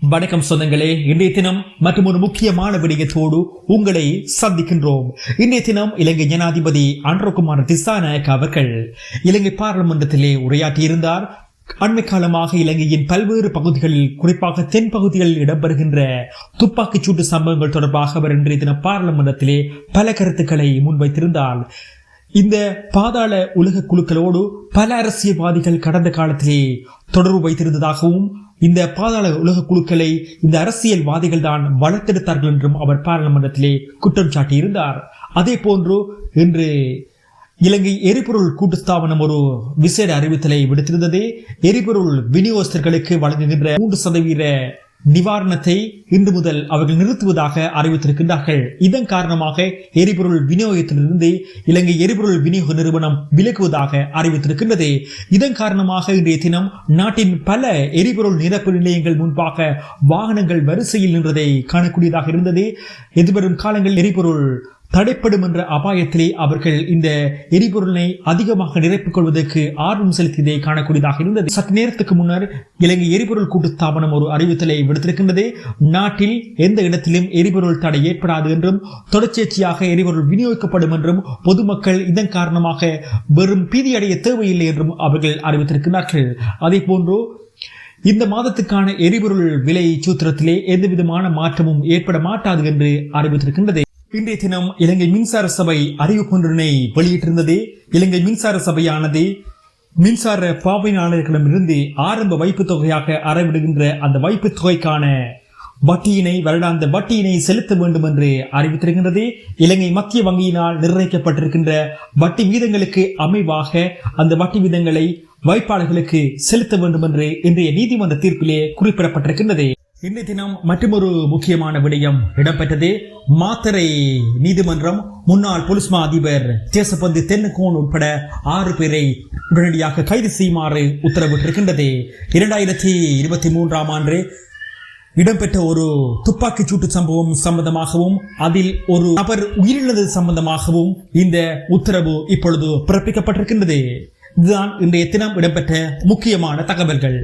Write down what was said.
வணக்கம் சொந்தங்களே இன்றைய தினம் மற்றும் ஒரு முக்கியமான விடயத்தோடு உங்களை சந்திக்கின்றோம். இன்றைய தினம் இலங்கை ஜனாதிபதி அன்றகுமார் திசாநாயக் அவர்கள் இலங்கை பாராளுமன்றத்திலே உரையாற்றியிருந்தார். அண்மை காலமாக இலங்கையின் பல்வேறு பகுதிகளில் குறிப்பாக தென் பகுதிகளில் இடம்பெறுகின்ற துப்பாக்கிச் சூட்டு சம்பவங்கள் தொடர்பாக அவர் இன்றைய தினம் பாராளுமன்றத்திலே பல கருத்துக்களை முன்வைத்திருந்தார். இந்த பாதாள உலக குழுக்களோடு பல அரசியல்வாதிகள் கடந்த காலத்திலே தொடர்பு வைத்திருந்ததாகவும் இந்த பாதாள உலக குழுக்களை இந்த அரசியல்வாதிகள் தான் வளர்த்தெடுத்தார்கள் என்றும் அவர் பாராளுமன்றத்திலே குற்றம் சாட்டியிருந்தார். அதே போன்று இன்று இலங்கை எரிபொருள் கூட்டு ஸ்தாபனம் ஒரு விசேட அறிவித்தலை விடுத்திருந்தது. எரிபொருள் விநியோகஸ்தர்களுக்கு வழங்குகின்ற மூன்று சதவீத நிவாரணத்தை இன்று முதல் அவர்கள் நிறுத்துவதாக அறிவித்திருக்கின்றார்கள். இதன் காரணமாக எரிபொருள் விநியோகத்திலிருந்து இலங்கை எரிபொருள் விநியோக நிறுவனம் விலகுவதாக அறிவித்திருக்கின்றது. இதன் காரணமாக இன்றைய தினம் நாட்டின் பல எரிபொருள் நிரப்பு நிலையங்கள் முன்பாக வாகனங்கள் வரிசையில் நின்றதை காணக்கூடியதாக இருந்தது. எதிர்வரும் காலங்களில் எரிபொருள் தடைப்படும் என்ற அபாயத்திலே அவர்கள் இந்த எரிபொருளை அதிகமாக நிரப்பிக் கொள்வதற்கு ஆர்வம் செலுத்தியதை காணக்கூடியதாக இருந்தது. சற்று நேரத்துக்கு முன்னர் இலங்கை எரிபொருள் கூட்டு ஸ்தாபனம் ஒரு அறிவித்தலை விடுத்திருக்கின்றது. நாட்டில் எந்த இடத்திலும் எரிபொருள் தடை ஏற்படாது என்றும் தொடர்ச்சியாக எரிபொருள் விநியோகிக்கப்படும் என்றும் பொதுமக்கள் இதன் காரணமாக வெறும் பீதியடைய தேவையில்லை என்றும் அவர்கள் அறிவித்திருக்கிறார்கள். அதே போன்று இந்த மாதத்துக்கான எரிபொருள் விலை சூத்திரத்திலே எந்தவிதமான மாற்றமும் ஏற்பட மாட்டாது என்று அறிவித்திருக்கின்றது. இன்றைய தினம் இலங்கை மின்சார சபை அறிவிப்பொன்றினை வெளியிட்டிருந்தது. இலங்கை மின்சார சபையானது மின்சார பாவனையாளர்களிடமிருந்து ஆரம்ப வைப்பு தொகையாக அறவிடுகின்ற அந்த வைப்பு தொகைக்கான வட்டியினை வருடாந்த வட்டியினை செலுத்த வேண்டும் என்று அறிவித்திருக்கின்றது. இலங்கை மத்திய வங்கியினால் நிர்ணயிக்கப்பட்டிருக்கின்ற வட்டி வீதங்களுக்கு அமைவாக அந்த வட்டி வீதங்களை வைப்பாளர்களுக்கு செலுத்த வேண்டும் என்று இன்றைய நீதிமன்ற தீர்ப்பிலே குறிப்பிடப்பட்டிருக்கின்றது. இன்றைய தினம் மற்றொரு முக்கியமான விடயம் இடம்பெற்றது. மாத்தரை நீதிமன்றம் முன்னாள் போலீஸ் மா அதிபர் தேசபந்து தென்னுகோன் உட்பட ஆறு பேரை உடனடியாக கைது செய்யுமாறு உத்தரவிட்டிருக்கின்றது. இரண்டாயிரத்தி இருபத்தி மூன்றாம் ஆண்டு இடம்பெற்ற ஒரு துப்பாக்கிச் சூட்டு சம்பவம் சம்பந்தமாகவும் அதில் ஒரு நபர் உயிரிழந்தது சம்பந்தமாகவும் இந்த உத்தரவு இப்பொழுது பிறப்பிக்கப்பட்டிருக்கின்றது. இதுதான் இன்றைய தினம் இடம்பெற்ற முக்கியமான தகவல்கள்.